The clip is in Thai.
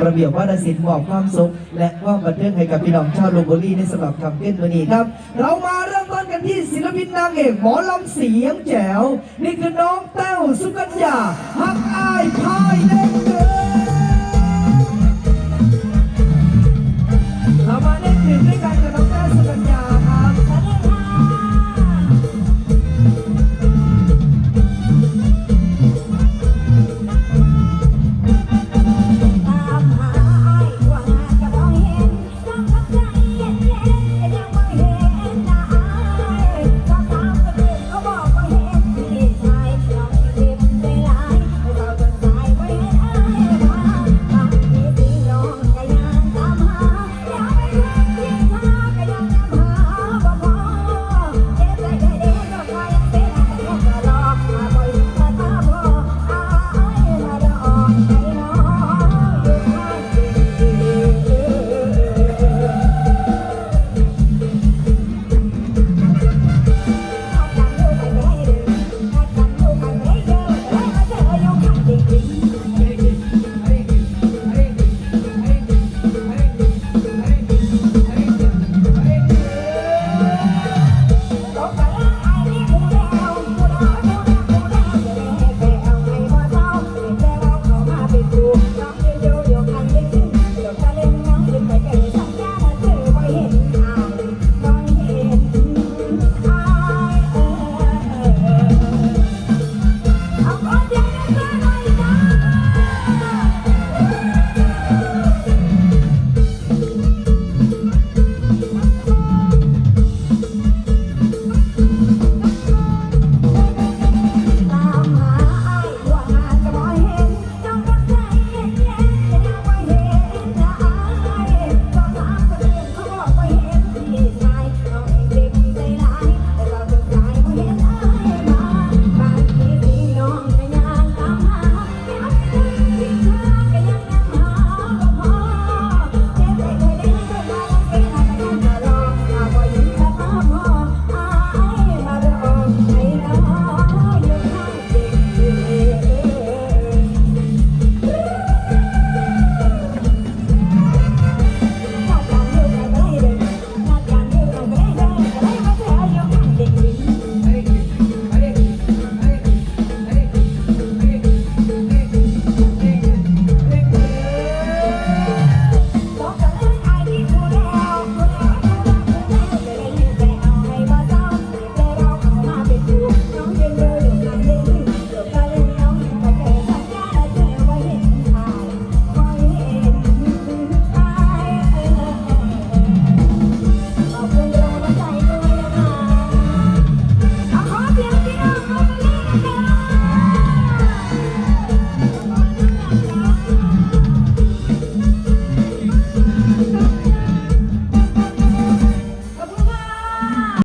ระเบียบวัฒนศิลป์มอบความสุข และความบันเทิงให้กับพี่น้องชาวลพบุรีในสำหรับคำเต้นวันนี้ครับ เรามาเริ่มต้นกันที่ศิลปินนางเอกหมอลำเสียงแจ๋ว นี่คือน้องแต้วสุกัญญาฮักอายพายเล